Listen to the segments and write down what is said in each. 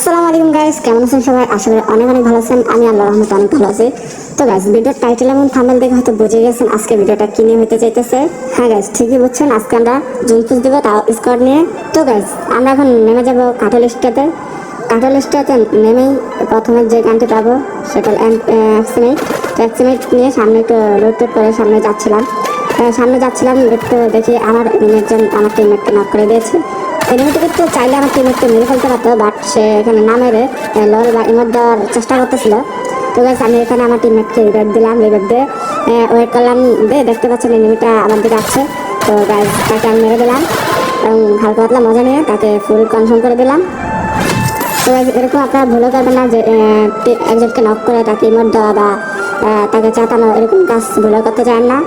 আসসালামু আলাইকুম গাইস কেমন আছেন সবাই? আশা করি অনেক অনেক ভালো আছেন। আমি আল্লাহ রহমতে অনেক ভালো আছি। তো গাইস ভিডিওর টাইটেল এবং থাম্বনেল দেখে হয়তো বুঝে গেছেন আজকে ভিডিওটা কি নিয়ে হতে চাইতেছে। হ্যাঁ গাইস ঠিকই বুঝছেন আজকে আমরা জুনপুজ দেবো তাও স্কোয়াড নিয়ে। তো গাইস আমরা এখন নেমে যাব কাঠল স্টেতে। কাঠল স্টেতে নেমেই প্রথমে যে গানটি পাবো সেটা অ্যাক্সিমেট অ্যাক্সিমেট নিয়ে সামনে একটু রোড টোড করে সামনে যাচ্ছিলাম। সামনে যাচ্ছিলাম, একটু দেখি আমার একজন আমার টিমমেটকে নক করে দিয়েছে। এনিমিটিকে তো চাইলে আমার টিমমেটকে মেরে ফেলতে পারতো বাট সে এখানে না মেরে লল বা ইমোট দেওয়ার চেষ্টা করতেছিল। তো গাছ আমি এখানে আমার টিমমেটকে রিভাইভ দিলাম রিভাইভ দিয়ে ওয়েট করলাম দে, দেখতে পাচ্ছেন এনিমিটা আমার দিকে আসছে। তো গাছ তাকে আমি মেরে দিলাম, এবং হালকা পাতলা মজা নিয়ে তাকে ফুল কনফার্ম করে দিলাম। তো এরকম আপনারা ভুলে করবেন না যে একজনকে নক করে তাকে ইমোট দেওয়া বা তাকে চাতানো এরকম কাজ ভুলে করতে চান না,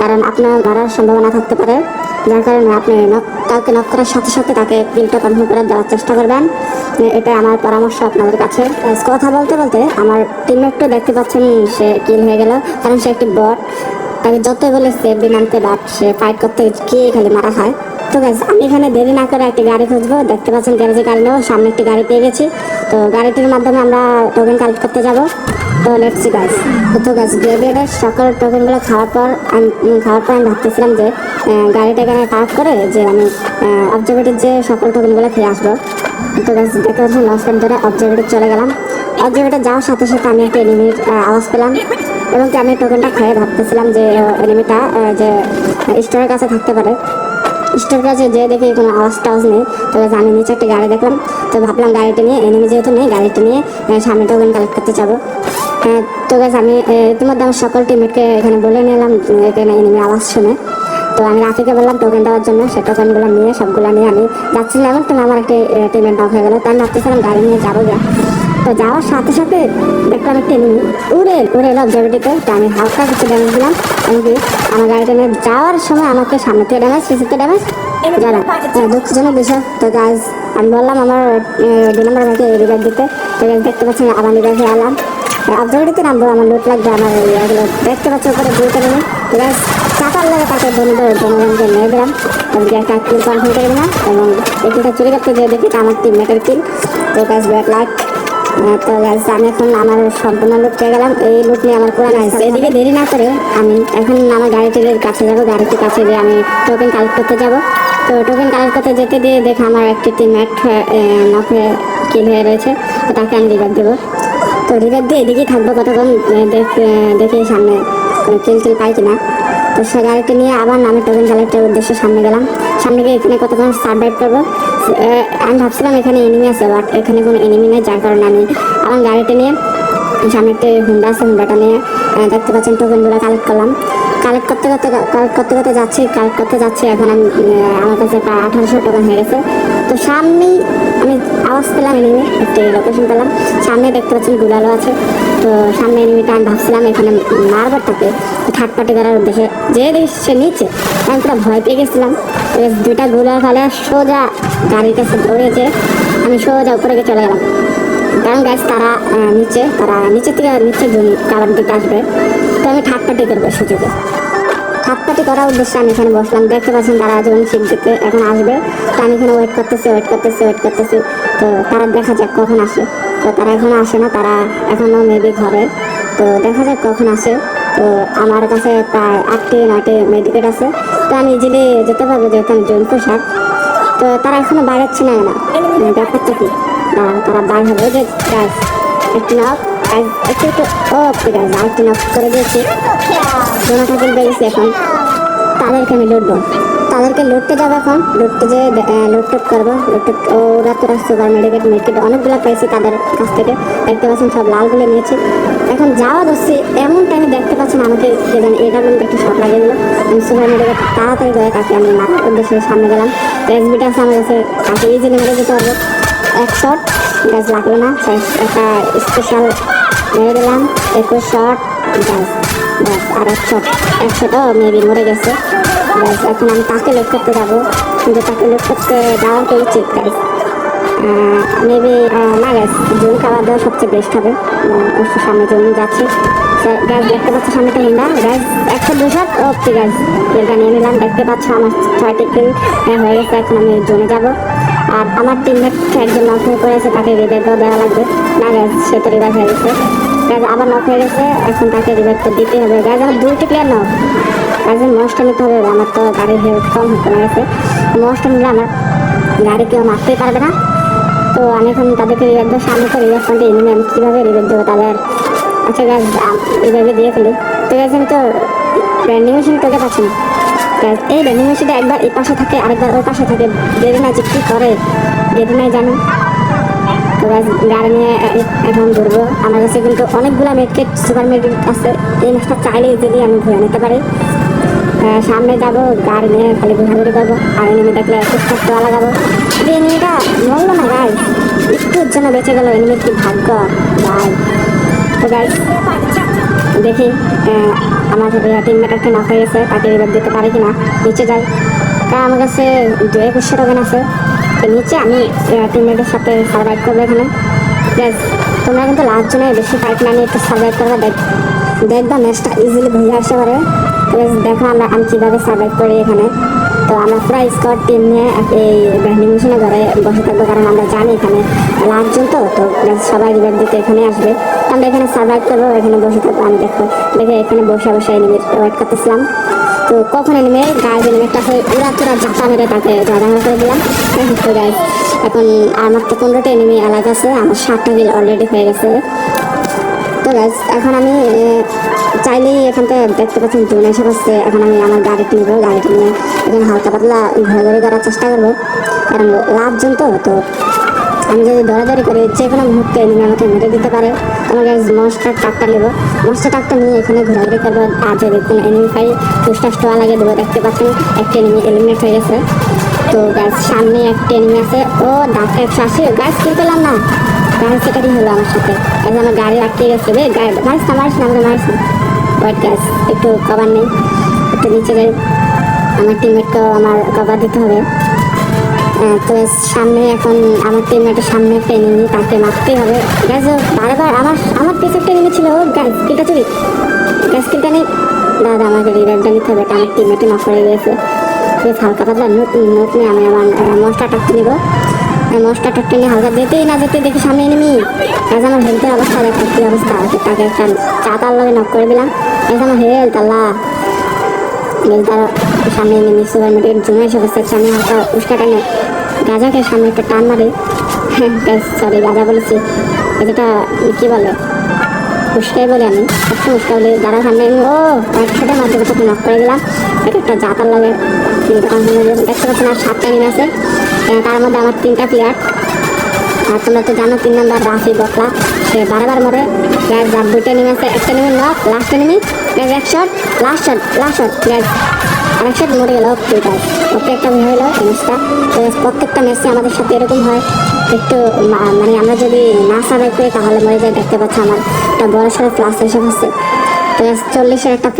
কারণ আপনার মারার সম্ভাবনা থাকতে পারে। যার কারণে আপনি কাউকে নক করার সাথে সাথে তাকে কিলটা কনফার্ম করে দেওয়ার চেষ্টা করবেন। এটা আমার পরামর্শ আপনাদের কাছে। কথা বলতে বলতে আমার টিমমেটটা দেখতে পাচ্ছেন, সে কিল হয়ে গেল। কারণ সে একটি বট তাকে যতই বলে সে দিন বাট সে ফাইট করতে গিয়ে খালি মারা খায় তো গাইজ আমি এখানে দেরি না করে একটি গাড়ি খুঁজবো। দেখতে পাচ্ছেন গ্যারেজে গাড়ি নেব সামনে একটি গাড়ি পেয়ে গেছি। তো গাড়িটির মাধ্যমে আমরা টোকেন কালেক্ট করতে যাব। তো লেটসি গাইজ তো গাছ গ্রেভিয়ারের সকল টোকেনগুলো খাওয়ার পর আমি খাওয়ার পর আমি ভাবতেছিলাম যে গাড়িটা এখানে পার্ক করে যে আমি অবজারভেটিভ যে সকল টোকেনগুলো খেয়ে আসব। তো গাছ দেখতে পাচ্ছেন লস ধরে অবজারভেটিভ চলে গেলাম। অবজারভেটিভ যাওয়ার সাথে সাথে আমি একটা এনিমির আওয়াজ পেলাম। এবং আমি টোকেনটা খেয়ে ভাবতেছিলাম যে এনিমিটা যে স্টোরের কাছে থাকতে পারে। স্টোর কাছে যে দেখি কোনো আওয়াজ টাওয়াজ নেই। তো আমি নিচে একটা গাড়ি দেখলাম। তো ভাবলাম গাড়িটা নিয়ে এনিমি যেহেতু নেই গাড়িটা নিয়ে সামনে টোকেন কালেক্ট করতে যাব। আহ, তো গাছ আমি ইতিমধ্যে আমার সকল টিমমেটকে এখানে বলে নিলাম যে এখানে এনিমি আওয়াজ শুনে। তো আমি রাফিকে বললাম টোকেন দেওয়ার জন্য সে টোকেনগুলো নিয়ে সবগুলো নিয়ে আমি যাচ্ছিলাম তুমি আমার একটা টিমের নক হয়ে গেলো। তাই ভাবতেছিলাম গাড়ি নিয়ে যাব গা। তো যাওয়ার সাথে সাথে দেখলাম একটা উড়ে উড়ে এলো অবজারভেটিতে তো। আমি হালকা কিছু ড্যামেজ দিলাম এমনকি আমার গাড়িটা নিয়ে যাওয়ার সময় আমাকে সামনে থেকে ড্যামেজ পিছিয়ে ড্যামেজ যারা হ্যাঁ, দুঃখজনক বিষয়। তো গাছ আমি বললাম আমার দুই নম্বর ভাইকে রিভাইভ দিতে। তো guys, দেখতে পাচ্ছেন আবার রিভাইভে এলাম। অবজারভেটিতে নামবো আমার লুট লাগবে আমার এগুলো দেখতে পাচ্ছি ওপরে দুইটা নেমে তো গাছ চাপার লাগে তাকে বন্ধুদের জনগণকে নিয়ে দিলাম। যে একটা কিল কনফার্ম করে দিলাম এবং এই চুরি করতে যে দেখি আমার টিমমেটের কিল তো গাছ ব্যাক লাইট তো আমি এখন আমার সম্পূর্ণ লুট পেয়ে গেলাম। এই লুট নিয়ে আমার পুরো গাছ এদিকে দেরি না করে আমি এখন আমার গাড়িটির কাছে যাব গাড়িটির কাছে গিয়ে আমি টোকেন কালেক্ট করতে যাব। তো টোকেন কালেক্ট করতে যেতে দিয়ে দেখে আমার একটি টিমমেট নখে কিল হয়ে রয়েছে। তাকে আমি রিভাইভ দেবো। তো রিভাইভ দিয়ে এদিকেই থাকব কতক্ষণ দেখে সামনে। কোনো কিল টিল পাই কিনা? তো সে গাড়িটি নিয়ে আবার আমি টোকেন কালেক্টের উদ্দেশ্যে সামনে গেলাম। সামনে গিয়ে এখানে কতক্ষণ সার্ভাইভ করব? আমি ভাবছিলাম এখানে এনিমি আছে বাট এখানে কোনো এনিমি নেই, যার কারণে আমি আমার গাড়িটা নিয়ে সামনে একটি হুন্ডা আছে হুন্ডাটা নিয়ে দেখতে পাচ্ছেন টোকেনগুলো কালেক্ট করলাম। কালেক্ট করতে করতে কালেক্ট করতে করতে যাচ্ছি কালেক্ট করতে যাচ্ছি, এখন আমি আমার কাছে প্রায় আঠারোশো টাকা হয়ে গেছে। তো সামনেই আমি আওয়াজ পেলাম এনিমি একটি লোকেশন পেলাম। সামনে দেখতে পাচ্ছেন গুলালো আছে। তো সামনে এনিমিটা আমি ভাবছিলাম এখানে মারবার তাকে। থার্ড পার্টি করার উদ্দেশ্যে যে দেখি সে নিচে আমি পুরো ভয় পেয়ে গেছিলাম। তো দুইটা গুলা ফেলে সোজা গাড়ির কাছে দৌড়েছে। আমি সোজা উপরে গিয়ে চলে গেলাম। কারণ গাছ তারা নিচে তারা নিচে থেকে নিচে কাবার দিতে আসবে। তো আমি পার্টি করব সুযোগে। পার্টি করার উদ্দেশ্যে আমি এখানে বসলাম। দেখতে পাচ্ছেন তারা যখন দিতে এখন আসবে। তো আমি এখানে ওয়েট করতেছি ওয়েট করতেছি ওয়েট করতেছি। তো তারা দেখা যাক কখন আসে। তো তারা এখনও আসে না, তারা এখনও মেবি ঘরে। তো দেখা যাক কখন আসে। তো আমার কাছে প্রায় আটটি, নয়টি মেডিকেট আছে। তো আমি ইজিলি যেতে পারব যেহেতু আমি জৈন পোশাক। তো তারা এখনও বাইরেচ্ছে না ব্যাপারটা কি। তারা বাইর হবে। যে একটু নক একটু একটু ও আর একটু নক করে দিয়েছি। দোনো ঠাকুর বেরিয়েছি এখন। তাদেরকে আমি লুটবো। তাদেরকে লুটতে যাব এখন। লুটতে যে লুটটুট করব। লুটটুট ওরা তোরা সুপার মেডিকেট মেডিকেট অনেকগুলো পেয়েছি তাদের কাছ থেকে। দেখতে পাচ্ছেন, সব লালগুলো নিয়েছি। এখন যাওয়া ধরছি, এমন টাইমে দেখতে পাচ্ছেন আমাকে যে জানি এটা কিন্তু একটু শখ লাগিয়ে দিল আমি সুপার মেডিকেট তাড়াতাড়ি করে তাকে আমি মারার উদ্দেশ্যে সামনে গেলাম। এসবিটা আছে, আমার কাছে তাকে মেরে যেতে পারব। এক শট গাছ লাগল না একটা স্পেশাল মেরে দিলাম, একুশ শট গাছ ব্যাস, আর একশো শট, এক শটও মেবি মরে গেছে। ব্যাস, এখন আমি তাকে লুট করতে যাব? কিন্তু তাকে লুট করতে যাওয়াটাই উচিত গাছ মেবি না গ্যাস জুন খাবার দেওয়া সবচেয়ে বেস্ট হবে। অবশ্য সামনে জমি যাচ্ছে। গ্যাস দেখতে পাচ্ছ সামনে হিন্দা গ্যাস একশো দুশো ওকে গ্যাস এটা নিয়ে নিলাম। দেখতে পাচ্ছ আমার ছয়টি কিল হয়ে গেছে। এখন আমি জমে যাব। আর আমার টিমমেট একজন নক হয়ে পড়েছে তাকে রিভাইভ দেওয়া লাগবে। না গ্যাস সে তো রিভাইভ হয়ে গেছে। গ্যাস আবার নক হয়ে গেছে। এখন তাকে রিভাইভ তো দিতে হবে। গ্যাস আমার দুইটি প্লেয়ার নক একজন মোস্টটা নিতে হবে আমার তো গাড়ির হেল্প কম কমে গেছে। মোস্টটা নিলে আমার গাড়ি কেউ মারতেই পারবে না। তো আমি এখন তাদেরকে রিভাইভ দেবো। সামনে তো রিভাইভ পয়েন্টে এনিমি আমি কীভাবে রিভাইভ দেবো তাদের? আচ্ছা গ্যাস এইভাবে দিয়ে ফেলি। তো গ্যাস আমি তো মেশিন পাচ্ছি না। এই ব্র্যান্ডিং মেশিনটা একবার এই পাশে থাকে, আরেকবার ওই পাশে থাকে। দেরি না যে কী করে নাই জানো। তো গ্যাস গাড়ি নিয়ে এখন ঘুরবো। আমার কাছে কিন্তু অনেকগুলো মেডকেট সুপার মেডকেট আছে। এই মাছটা চাইলে ইজিলি আমি ঘুরে নিতে পারি। সামনে যাব, গাড়ি নিয়ে খালি ঘোরাঘুরি করব। আর এনিমি দেখলে টুকটাক তোলা লাগাবো। এনিমিটা মরলো না গাই একটুর জন্য বেঁচে গেল। এনিমির কি ভাগ্য? ভাই দেখি আমার টিমমেট একটা নক হয়ে গেছে তাকে রিভার দিতে পারি কিনা, নিচে যাই। কারণ আমার কাছে দু একুশশো টোকেন আছে, তো নিচে আমি টিমমেটের সাথে সার্ভাইভ করব এখানে। তোমরা কিন্তু লাস্ট জনে বেশি ফাইট না নিয়ে একটু সার্ভাইভ করবে, দেখ দেখবা ম্যাচটা ইজিলি ভেঙে আসতে পারে। দেখো আমরা আমি কীভাবে সার্ভাইভ করি এখানে। তো আমরা পুরো স্কোয়াড টিম নিয়ে এই ব্যান্ডিং মেশিনে ঘরে বসে থাকব, কারণ আমরা জানি এখানে লাস্টজন তো তো সবাই রিভাইভ দিতে এখানে আসবে। আমরা এখানে সার্ভাইভ করব, এখানে বসে থাকব, আমি দেখো, দেখে এখানে বসে বসে এনিমির ওয়েট করতেছিলাম। তো কখন এনিমে গায়ে এনিমিটা হয়ে উড়া তুরা জাতা মেরে তাকে জাদা করে দিলাম। তো গাইজ এখন আমার তো পনেরোটা এনিমি এলাকা আছে, আমার ষাটটা বিল অলরেডি হয়ে গেছে। গাইজ এখন আমি চাইলেই এখান থেকে দেখতে পাচ্ছেন জুন এসে বসছে এখন আমি আমার গাড়িটি নেব গাড়িটি নিয়ে এখানে হালকা পাতলা ঘোরাঘুরি করার চেষ্টা করব। কারণ লাভজন তো তো আমি যদি দৌড়াদৌড়ি করি, যে কোনো মুহূর্তে এনিমি আমাকে মেরে দিতে পারে। আমার গাছ মনস্টার ট্রাকটা নেব। মনস্টার ট্রাকটা নিয়ে এখানে ঘোরাঘুরি করব। আর যদি কোনো এনিমি পাই পুষ্টাস টোয়া লাগিয়ে দেবো, দেখতে পাচ্ছেন, একটা এনিমি এলিমিনেট হয়ে গেছে। তো গাছ সামনে একটা এনিমি আছে। ও ডাক্তার একশো আশি গাছ কিনতে পেলাম না। গাড়ি সেটারই হলো আমার সাথে। এখন আমার গাড়ি আটকে গেছে রে। গাড়ি মারিস না মারিস না না। ওয়েট গাছ একটু কভার নেই। একটু নিচে যাই। আমার টিমমেটকেও আমার কভার দিতে হবে। তো সামনে এখন আমার টিমমেটের সামনে একটা এনিমি তাকে মারতেই হবে। গ্যাস বারবার আমার আমার পিছনে একটা এনিমি ছিল। গ্যাস কিলটা চুরি। গ্যাস কিলটা নেই। দাদা, আমাকে রিভাইভটা নিতে হবে। আমার টিমমেটে নক করে গেছে হালকা পাতলা, নোট নোট আমি আমার মশটা টাকতে নিব। মশটা নিয়ে হালকা যেতেই না যেতে দেখি সামনে এনিমি গ্যাস আমার হেলথের অবস্থা, দেখো কী অবস্থা। তাকে একটা চা তার লগে নক করে দিলাম। গ্যাস আমার হেলথ আল্লাহ। তারা সামনে নেমে সুপার মার্কেট জমে এসে বসে সামনে হালকা উস্কা টানে গাজাকে সামনে একটা টান মারে। সরি গাজা বলেছি। এটা কী বলে? উস্কাই বলে আমি। একটু উস্কা বলে যারা সামনে আমি ও একসাথে মাঝে কোথাও নক করে দিলাম। একটা জাতার লাগে। দেখতে পাচ্ছেন আর সাতটা নিয়ে আছে। তার মধ্যে আমার তিনটা প্লেয়ার আর তোমরা তো জানো, তিন নম্বর রাফি বকলা। সে বারবার মরে। গ্যাস যার দুইটা নেমে আছে, একটা নেমে নক লাস্টে নেমে গ্যাস এক shot last shot last shot gas আরেক শট মরে গেল ওকে ওকে একটা গেলো ম্যাচটা তো প্রত্যেকটা ম্যাচে আমাদের সাথে এরকম হয়। একটু মানে আমরা যদি না সার্ভাইভ করি, তাহলে মরে যায়, দেখতে পাচ্ছি আমার একটা বড় সড়ো ক্লাস এসে হচ্ছে। তো চল্লিশের একটা